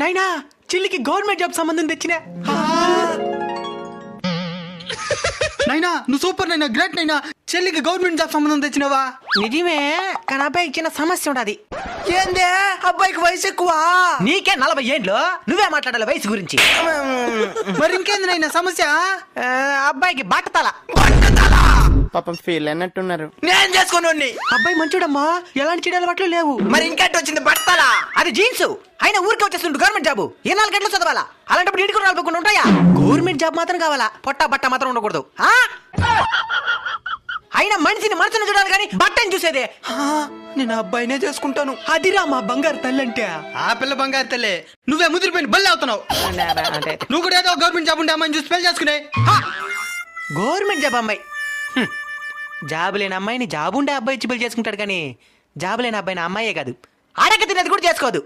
నాయనా చెల్లికి government job సంబంధం తెచ్చిన. నైనా నువ్వు సూపర్ నైనా గ్రేట్ నైనా చెల్లికి గవర్నమెంట్ జాబ్ సంబంధం తెచ్చినావా? నిజమే కానీ అబ్బాయికి చిన్న సమస్య ఉండదు. ఏందే? అబ్బాయికి వయసు ఎక్కువ? నీకే నలభై ఏండ్లు? నువ్వే మాట్లాడాలి వయసు గురించి. మరి ఇంకేంది నైనా సమస్య? అబ్బాయికి బట్టతల. పాపం ఫీల్ అన్నట్టున్నారు నేను చేసుకుని అబ్బాయి మంచోడమ్మా ఎలాంటి చెడు అలవాట్లు లేవు. మరి ఇంకెట్ వచ్చింది బట్టలా అది జీన్స్. అయినా ఊరికే వచ్చేస్తుంటు గవర్నమెంట్ జాబ్ ఏ నాలుగు గంటలు చదవాలా? అలాంటప్పుడు ఇంటికి రాలిపోకుండా ఉంటాయా? గవర్నమెంట్ జాబ్ మాత్రం కావాలా? పొట్ట బట్ట మాత్రం ఉండకూడదు. ఆ? అయినా మనిషిని మనసును చూడాలి కానీ బట్టని చూసేదే. ఆ, నేను అబ్బాయినే చేసుకుంటాను. అదిరా మా బంగారు తల్లి అంటే. ఆ పిల్ల బంగారు తల్లి. నువ్వే ముదిరిపోయిన బల్లి అవుతున్నావు. అంటే నువ్వు కూడా ఏదో గవర్నమెంట్ జాబ్ ఉంటే అమ్మాయిని చూసి పెళ్ళి చేసుకునే. గవర్నమెంట్ జాబ్ అమ్మాయి. జాబ్ లేని అమ్మాయిని జాబ్ ఉండే అబ్బాయి ఇచ్చి పెళ్ళి చేసుకుంటాడు కానీ జాబ్ లేని అబ్బాయిని అమ్మాయే కాదు. అడగ తినేది కూడా చేసుకోదు.